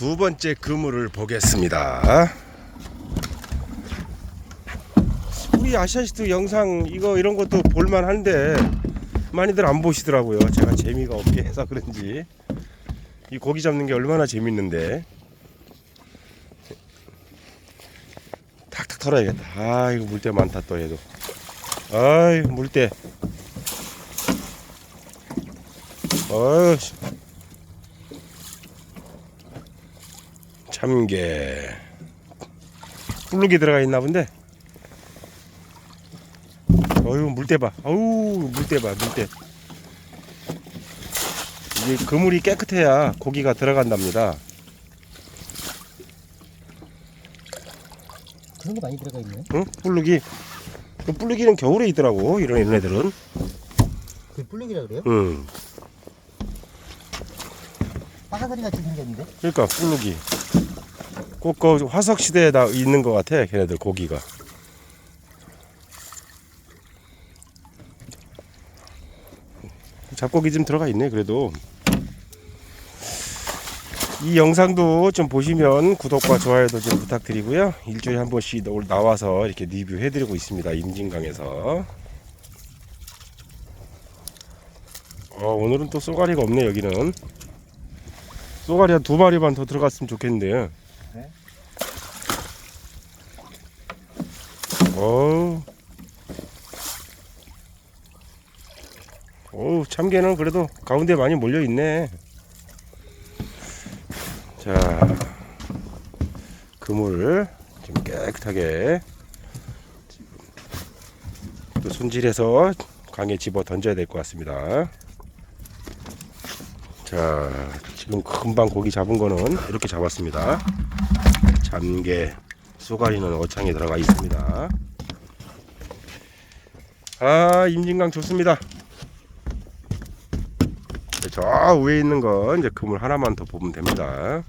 두 번째 그물을 보겠습니다. 우리 아시아시트 영상 이거 이런 것도 볼만한데 많이들 안 보시더라고요. 제가 재미가 없게 해서 그런지 이 고기 잡는 게 얼마나 재밌는데 탁탁 털어야겠다. 아 이거 물때 많다 또 얘도. 아이 물때. 어휴. 참게 뿔룩이 들어가 있나 본데. 어휴 물때 봐. 어우 물때 봐 물때 이게 그물이 깨끗해야 고기가 들어간답니다. 그런 게 많이 들어가 있네. 응? 뿔룩이 그 뿔룩이는 겨울에 있더라고 이런 이런 애들은. 그 뿔룩이라 그래요? 응. 빠가사리 같이 생겼는데? 그러니까 뿔룩이 꼭그 화석 시대에 다 있는 것 같아 걔네들 고기가. 잡고기 좀 들어가 있네 그래도. 이 영상도 좀 보시면 구독과 좋아요도 좀 부탁드리고요. 일주일에 한 번씩 올- 나와서 이렇게 리뷰해 드리고 있습니다 임진강에서. 어, 오늘은 또 쏘가리가 없네 여기는. 쏘가리 한 두 마리만 더 들어갔으면 좋겠는데요. 네? 어우. 어우, 참개는 그래도 가운데 많이 몰려 있네. 자, 그물 좀 깨끗하게 또 손질해서 강에 집어 던져야 될 것 같습니다. 자, 지금 금방 고기 잡은 거는 이렇게 잡았습니다. 잠개, 쏘가리는 어창에 들어가 있습니다. 아, 임진강 좋습니다. 저 위에 있는 건 이제 그물 하나만 더 보면 됩니다.